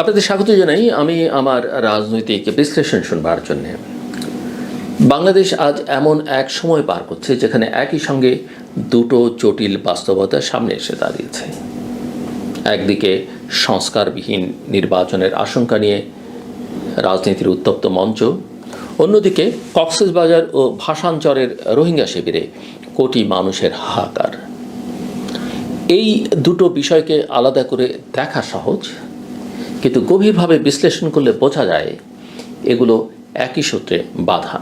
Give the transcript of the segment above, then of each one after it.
আপনাদের স্বাগত জানাই আমি আমার রাজনৈতিক বিশ্লেষণ শুনবার জন্য। বাংলাদেশ আজ এমন এক সময় পার করছে যেখানে একই সঙ্গে দুটো জটিল বাস্তবতা সামনে এসে দাঁড়িয়েছে। একদিকে সংস্কারবিহীন নির্বাচনের আশঙ্কা নিয়ে রাজনীতির উত্তপ্ত মঞ্চ, অন্যদিকে কক্সবাজার ও ভাষাঞ্চরের রোহিঙ্গা শিবিরে কোটি মানুষের হাহাকার। এই দুটো বিষয়কে আলাদা করে দেখা সহজ কিন্তু গভীরভাবে বিশ্লেষণ করলে বোঝা যায় এগুলো একই সূত্রে বাধা।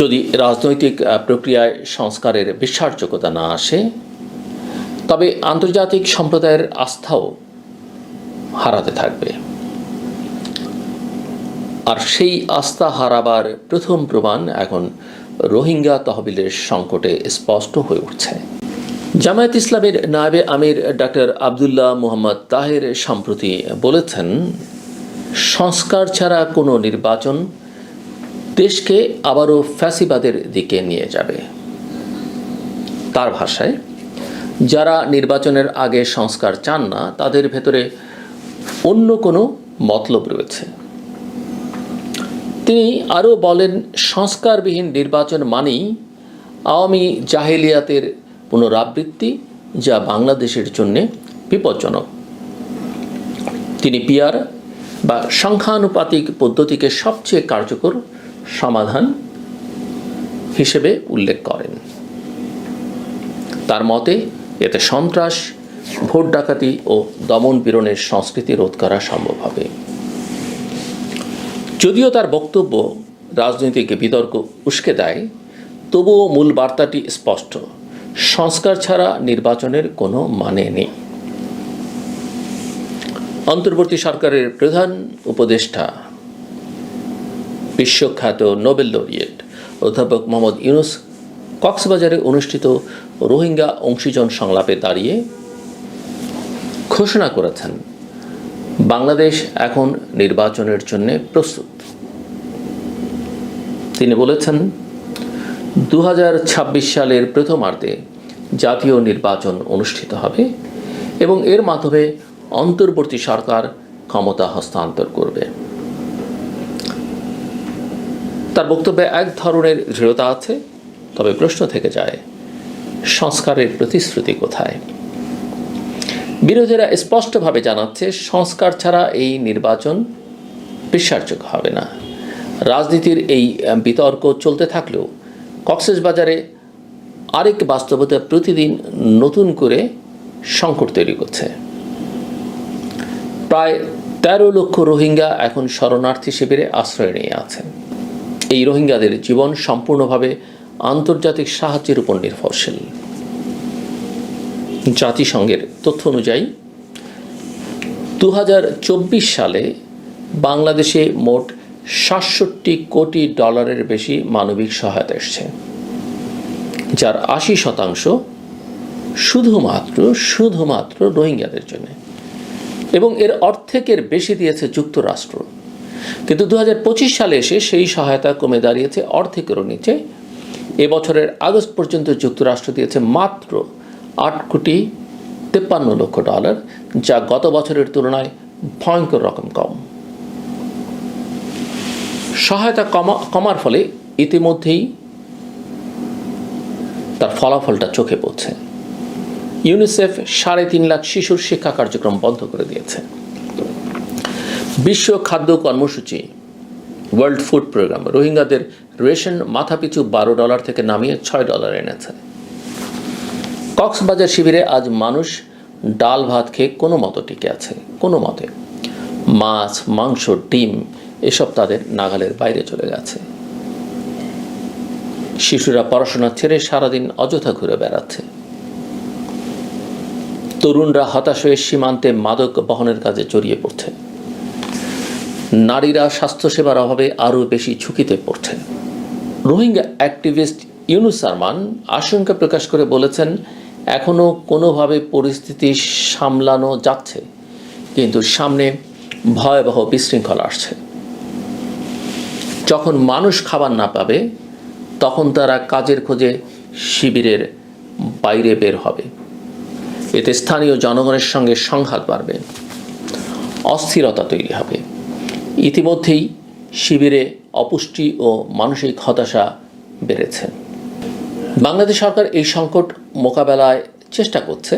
যদি রাজনৈতিক প্রক্রিয়ায় সংস্কারের বিশ্বাসযোগ্যতা না আসে, তবে আন্তর্জাতিক সম্প্রদায়ের আস্থাও হারাতে থাকবে। আর সেই আস্থা হারাবার প্রথম প্রমাণ এখন রোহিঙ্গা তহবিলের সংকটে স্পষ্ট হয়ে উঠছে। জামায়াত ইসলামের নায়েবে আমির ডাক্তার আবদুল্লাহ মোহাম্মদ তাহের সম্প্রতি বলেছেন, সংস্কার ছাড়া কোনো নির্বাচন দেশকে আবারও ফ্যাসিবাদের দিকে নিয়ে যাবে। তার ভাষায়, যারা নির্বাচনের আগে সংস্কার চান না, তাদের ভেতরে অন্য কোনো মতলব রয়েছে। তিনি আরও বলেন, সংস্কারবিহীন নির্বাচন মানেই আওয়ামী জাহেলিয়াতের পুনরাবৃত্তি যা বাংলাদেশের জন্যে বিপজ্জনক। তিনি পিয়ার বা সংখ্যানুপাতিক পদ্ধতিকে সবচেয়ে কার্যকর সমাধান হিসেবে উল্লেখ করেন। তার মতে, এতে সন্ত্রাস, ভোট ডাকাতি ও দমন পীড়নের সংস্কৃতি রোধ করা সম্ভব হবে। যদিও তার বক্তব্য রাজনৈতিক বিতর্ক উস্কে দেয়, তবুও মূল বার্তাটি স্পষ্ট। সংস্কার ছাড়া নির্বাচনের কোনো মানে নেই। অন্তর্বর্তী সরকারের প্রধান উপদেষ্টা, বিশ্বখ্যাত নোবেল লরিয়েট অধ্যাপক মোহাম্মদ ইউনুস কক্সবাজারে অনুষ্ঠিত রোহিঙ্গা অংশীজন সংলাপে দাঁড়িয়ে ঘোষণা করেছেন, বাংলাদেশ এখন নির্বাচনের জন্য প্রস্তুত। তিনি বলেছেন দু হাজার ছাব্বিশ সালের প্রথমার্ধে জাতীয় নির্বাচন অনুষ্ঠিত হবে এবং এর মাধ্যমে অন্তর্বর্তী সরকার ক্ষমতা হস্তান্তর করবে। তার বক্তব্যে এক ধরনের দৃঢ়তা আছে, তবে প্রশ্ন থেকে যায়, সংস্কারের প্রতিশ্রুতি কোথায়? বিরোধীরা স্পষ্টভাবে জানাচ্ছে, সংস্কার ছাড়া এই নির্বাচন বিশ্বাসযোগ্য হবে না। রাজনীতির এই বিতর্ক চলতে থাকলেও কক্সবাজারে আরেক বাস্তবতা প্রতিদিন নতুন করে সংকট তৈরি করছে। প্রায় তেরো লক্ষ রোহিঙ্গা এখন শরণার্থী শিবিরে আশ্রয় নিয়ে আছে। এই রোহিঙ্গাদের জীবন সম্পূর্ণভাবে আন্তর্জাতিক সাহায্যের উপর নির্ভরশীল। জাতিসংঘের তথ্য অনুযায়ী দু হাজার চব্বিশ সালে বাংলাদেশে মোট সাতষট্টি কোটি ডলারের বেশি মানবিক সহায়তা এসছে, যার আশি শতাংশ শুধুমাত্র শুধুমাত্র রোহিঙ্গাদের জন্য। এবং এর অর্ধেকের বেশি দিয়েছে যুক্তরাষ্ট্র। কিন্তু দু হাজার পঁচিশ সালে এসে সেই সহায়তা কমে দাঁড়িয়েছে অর্ধেকেরও নিচে। এবছরের আগস্ট পর্যন্ত যুক্তরাষ্ট্র দিয়েছে মাত্র আট কোটি তেপ্পান্ন লক্ষ ডলার, যা গত বছরের তুলনায় ভয়ঙ্কর রকম কম। সহায়তা কমা, কমার ফলে ইতিমধ্যেই তার ফলাফলটা চোখে পড়ছে। ইউনিসেফ সাড়ে তিন লাখ শিশুর শিক্ষা কার্যক্রম বন্ধ করে দিয়েছে। বিশ্ব খাদ্য কর্মসূচি ওয়ার্ল্ড ফুড প্রোগ্রাম রোহিঙ্গাদের রেশন মাথাপিছু বারো ডলার থেকে নামিয়ে ছয় ডলার এনেছে। কক্সবাজার শিবিরে আজ মানুষ ডাল ভাত খেয়ে কোনো মতো টিকে আছে, কোনো মতে। মাছ, মাংস, ডিম এসব তাদের নাগালের বাইরে চলে গেছে। শিশুরা পড়াশোনা ছেড়ে সারাদিন অযথা ঘুরে বেড়াচ্ছে। তরুণরা হতাশ হয়ে সীমান্তে মাদক বহনের কাজে জড়িয়ে পড়ছে। নারীরা স্বাস্থ্যসেবার অভাবে আরও বেশি ঝুঁকিতে পড়ছে। রোহিঙ্গা অ্যাক্টিভিস্ট ইউনুস সারমান আশঙ্কা প্রকাশ করে বলেছেন এখনও কোনোভাবে পরিস্থিতি সামলানো যাচ্ছে, কিন্তু সামনে ভয়াবহ বিশৃঙ্খলা আসছে। যখন মানুষ খাবার না পাবে, তখন তারা কাজের খোঁজে শিবিরের বাইরে বের হবে। এতে স্থানীয় জনগণের সঙ্গে সংঘাত বাড়বে। অস্থিরতা তৈরি হবে। ইতিমধ্যেই শিবিরে অপুষ্টি ও মানসিক হতাশা বেড়েছে। বাংলাদেশ সরকার এই সংকট মোকাবেলায় চেষ্টা করছে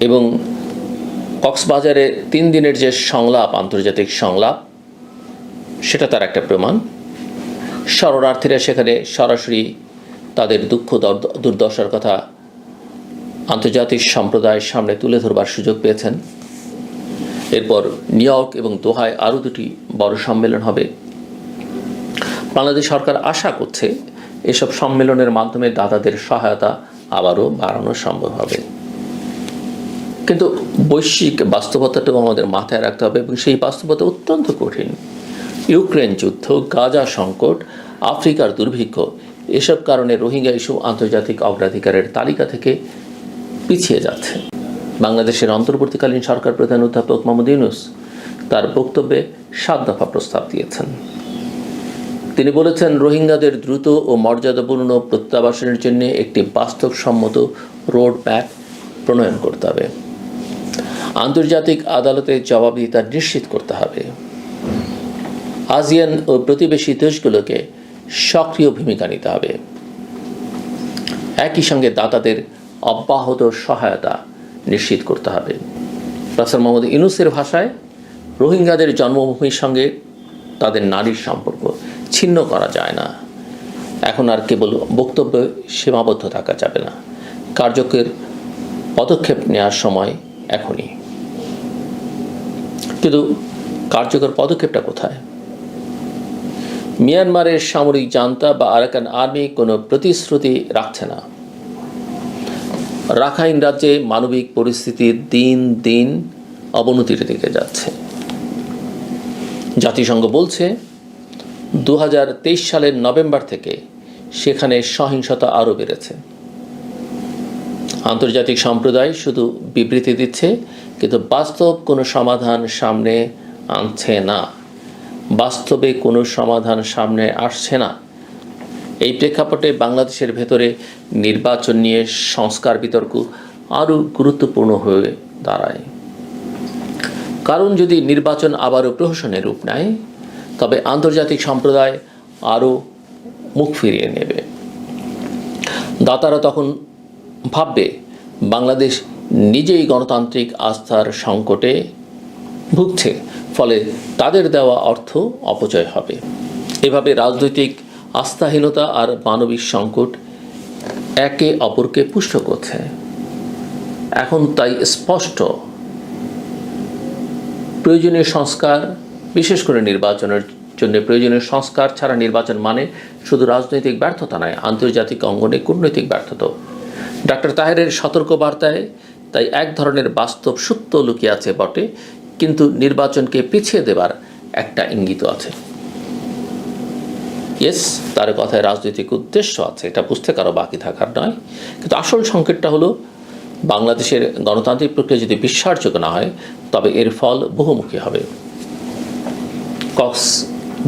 এবং কক্সবাজারে তিন দিনের যে সংলাপ, আন্তর্জাতিক সংলাপ সেটা তার একটা প্রমাণ। শরণার্থীরা সেখানে সরাসরি তাদের দুঃখ দর্দ- দুর্দশার কথা আন্তর্জাতিক সম্প্রদায়ের সামনে তুলে ধরবার সুযোগ পেয়েছেন। এরপর নিউ ইয়র্ক এবং দোহায় আরও দুটি বড় সম্মেলন হবে। বাংলাদেশ সরকার আশা করছে এসব সম্মেলনের মাধ্যমে দাতাদের সহায়তা আবারও বাড়ানো সম্ভব হবে। কিন্তু বৈশ্বিক বাস্তবতাটাও আমাদের মাথায় রাখতে হবে এবং সেই বাস্তবতা অত্যন্ত কঠিন। ইউক্রেন যুদ্ধ, গাজা সংকট, আফ্রিকার দুর্ভিক্ষ, এসব কারণে রোহিঙ্গা ইস্যু আন্তর্জাতিক অগ্রাধিকারের তালিকা থেকে পিছিয়ে যাচ্ছে। বাংলাদেশের অন্তর্বর্তীকালীন সরকার প্রধান অধ্যাপক মোহাম্মদ ইউনুস তার বক্তব্যে সাত দফা প্রস্তাব দিয়েছেন। তিনি বলেছেন, রোহিঙ্গাদের দ্রুত ও মর্যাদাপূর্ণ প্রত্যাবাসনের জন্য একটি বাস্তবসম্মত রোড ম্যাপ প্রণয়ন করতে হবে। আন্তর্জাতিক আদালতে জবাবদিহিতা নিশ্চিত করতে হবে। আসিয়ান ও প্রতিবেশী দেশগুলোকে সক্রিয় ভূমিকা নিতে হবে। একই সঙ্গে দাতাদের অব্যাহত সহায়তা নিশ্চিত করতে হবে। প্রফেসর মোহাম্মদ ইউনুসের ভাষায় রোহিঙ্গাদের জন্মভূমির সঙ্গে তাদের নারীর সম্পর্ক ছিন্ন করা যায় না। এখন আর কেবল বক্তব্যে সীমাবদ্ধ থাকা যাবে না। কার্যকের পদক্ষেপ নেওয়ার সময় এখনই। কিন্তু কার্যকর পদক্ষেপটা কোথায়? মিয়ানমারের সামরিক জান্তা বা আরাকান আর্মি কোনো প্রতিশ্রুতি রাখছে না। রাখাইন রাজ্যে মানবিক পরিস্থিতি দিন দিন অবনতির দিকে যাচ্ছে। জাতিসংঘ বলছে দু হাজার তেইশ সালের নভেম্বর থেকে সেখানে সহিংসতা আরও বেড়েছে। আন্তর্জাতিক সম্প্রদায় শুধু বিবৃতি দিচ্ছে, কিন্তু বাস্তব কোনো সমাধান সামনে আনছে না। বাস্তবে কোনো সমাধান সামনে আসছে না। এই প্রেক্ষাপটে বাংলাদেশের ভেতরে নির্বাচন নিয়ে সংস্কার বিতর্ক আরও গুরুত্বপূর্ণ হয়ে দাঁড়ায়। কারণ যদি নির্বাচন আবারও প্রহসনের রূপ নেয়, তবে আন্তর্জাতিক সম্প্রদায় আরও মুখ ফিরিয়ে নেবে। দাতারা তখন ভাববে, বাংলাদেশ নিজেই গণতান্ত্রিক আস্থার সংকটে ভুগছে ফলে তাদের দেওয়া অর্থ অপচয় হবে। এভাবে রাজনৈতিক আস্থাহীনতা আর মানবিক সংকট একে অপরকে পুষ্ট করছে। এখন তাই স্পষ্ট। প্রয়োজনীয় সংস্কার, বিশেষ করে নির্বাচনের জন্য প্রয়োজনীয় সংস্কার ছাড়া নির্বাচন মানে শুধু রাজনৈতিক ব্যর্থতা নয়, আন্তর্জাতিক অঙ্গনে কূটনৈতিক ব্যর্থতা। ডাক্তার তাহেরের সতর্ক বার্তায় তাই এক ধরনের বাস্তব সত্য লুকিয়ে আছে বটে কিন্তু নির্বাচনকে পিছিয়ে দেবার একটা ইঙ্গিত আছে। ইয়েস তার কথায় রাজনৈতিক উদ্দেশ্য আছে, এটা বুঝতে কারও বাকি থাকার নয়। কিন্তু আসল সংকেতটা হলো, বাংলাদেশের গণতান্ত্রিক প্রক্রিয়া যদি বিশ্বাসযোগ্য না হয়, তবে এর ফল বহুমুখী হবে। কক্স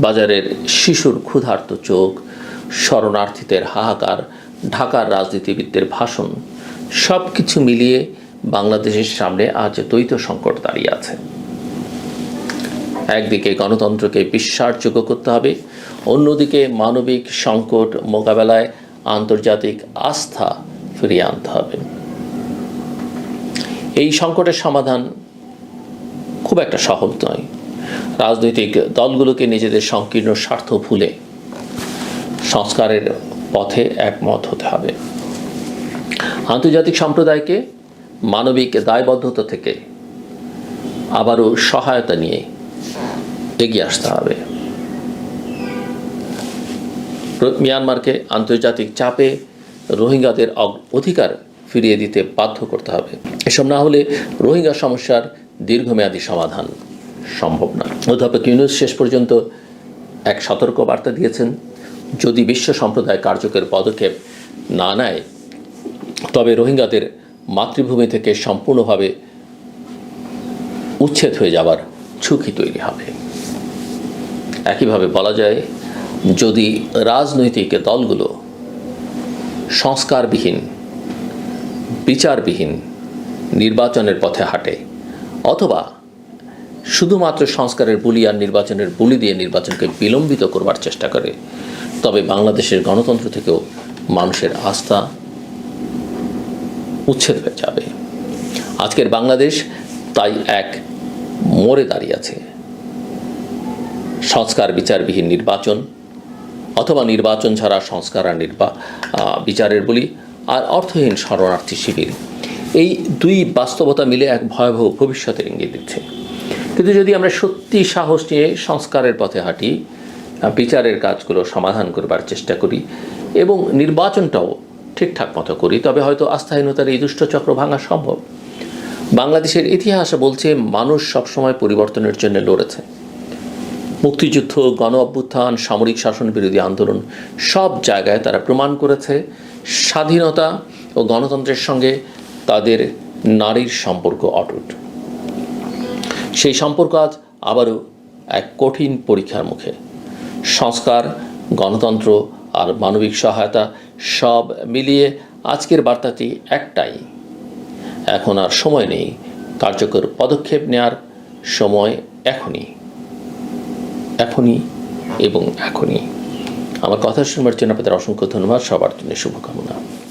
বাজারের শিশুর ক্ষুধার্ত চোখ, শরণার্থীদের হাহাকার, ঢাকার রাজনীতিবিদদের ভাষণ সব কিছু মিলিয়ে বাংলাদেশের সামনে আজ দ্বৈত সংকট দাঁড়িয়ে আছে। একদিকে গণতন্ত্রকে বিশ্বাসযোগ্য করতে হবে, অন্যদিকে মানবিক সংকট মোকাবেলায় আন্তর্জাতিক আস্থা ফিরিয়ে আনতে হবে। এই সংকটের সমাধান খুব একটা সহজ নয়। রাজনৈতিক দলগুলোকে নিজেদের সংকীর্ণ স্বার্থ ভুলে সংস্কারের পথে একমত হতে হবে। আন্তর্জাতিক সম্প্রদায়কে মানবিক দায়বদ্ধতা থেকে আবারও সহায়তা নিয়ে এগিয়ে আসতে হবে। মিয়ানমারকে আন্তর্জাতিক চাপে রোহিঙ্গাদের অধিকার ফিরিয়ে দিতে বাধ্য করতে হবে। এসব না হলে রোহিঙ্গা সমস্যার দীর্ঘমেয়াদী সমাধান সম্ভব না। অধ্যাপক ইউনুস শেষ পর্যন্ত এক সতর্ক বার্তা দিয়েছেন, যদি বিশ্ব সম্প্রদায় কার্যকর পদক্ষেপ না নেয়, তবে রোহিঙ্গাদের মাতৃভূমি থেকে সম্পূর্ণভাবে উচ্ছেদ হয়ে যাবার ঝুঁকি তৈরি হবে। একইভাবে বলা যায়, যদি রাজনৈতিক দলগুলো সংস্কারবিহীন, বিচারবিহীন নির্বাচনের পথে হাঁটে, অথবা শুধুমাত্র সংস্কারের বুলি আর নির্বাচনের বুলি দিয়ে নির্বাচনকে বিলম্বিত করবার চেষ্টা করে, তবে বাংলাদেশের গণতন্ত্র থেকেও মানুষের আস্থা উচ্ছেদ হয়ে যাবে। আজকের বাংলাদেশ তাই এক মোড়ে দাঁড়িয়ে আছে। সংস্কার বিচারবিহীন নির্বাচন অথবা নির্বাচন ছাড়া সংস্কার আর নির্বা বিচারের বলি আর অর্থহীন শরণার্থী শিবির। এই দুই বাস্তবতা মিলে এক ভয়াবহ ভবিষ্যতের ইঙ্গিত দিচ্ছে। কিন্তু যদি আমরা সত্যি সাহস নিয়ে সংস্কারের পথে হাঁটি বিচারের কাজগুলো সমাধান করবার চেষ্টা করি এবং নির্বাচনটাও ঠিকঠাক মতো করি, তবে হয়তো আস্থাহীনতার এই দুষ্ট চক্র ভাঙা সম্ভব। বাংলাদেশের ইতিহাস বলছে, মানুষ সবসময় পরিবর্তনের জন্য লড়েছে। মুক্তিযুদ্ধ গণ অভ্যুত্থান সামরিক শাসন বিরোধী আন্দোলন সব জায়গায় তারা প্রমাণ করেছে স্বাধীনতা ও গণতন্ত্রের সঙ্গে তাদের নারীর সম্পর্ক অটুট। সেই সম্পর্ক আজ আবারও এক কঠিন পরীক্ষার মুখে। সংস্কার, গণতন্ত্র আর মানবিক সহায়তা সব মিলিয়ে আজকের বার্তাটি একটাই। এখন আর সময় নেই কার্যকর পদক্ষেপ নেওয়ার সময় এখনই। এখনই এবং এখনই। আমার কথা শুনবার জন্য আপনাদের অসংখ্য ধন্যবাদ। সবার জন্য শুভকামনা।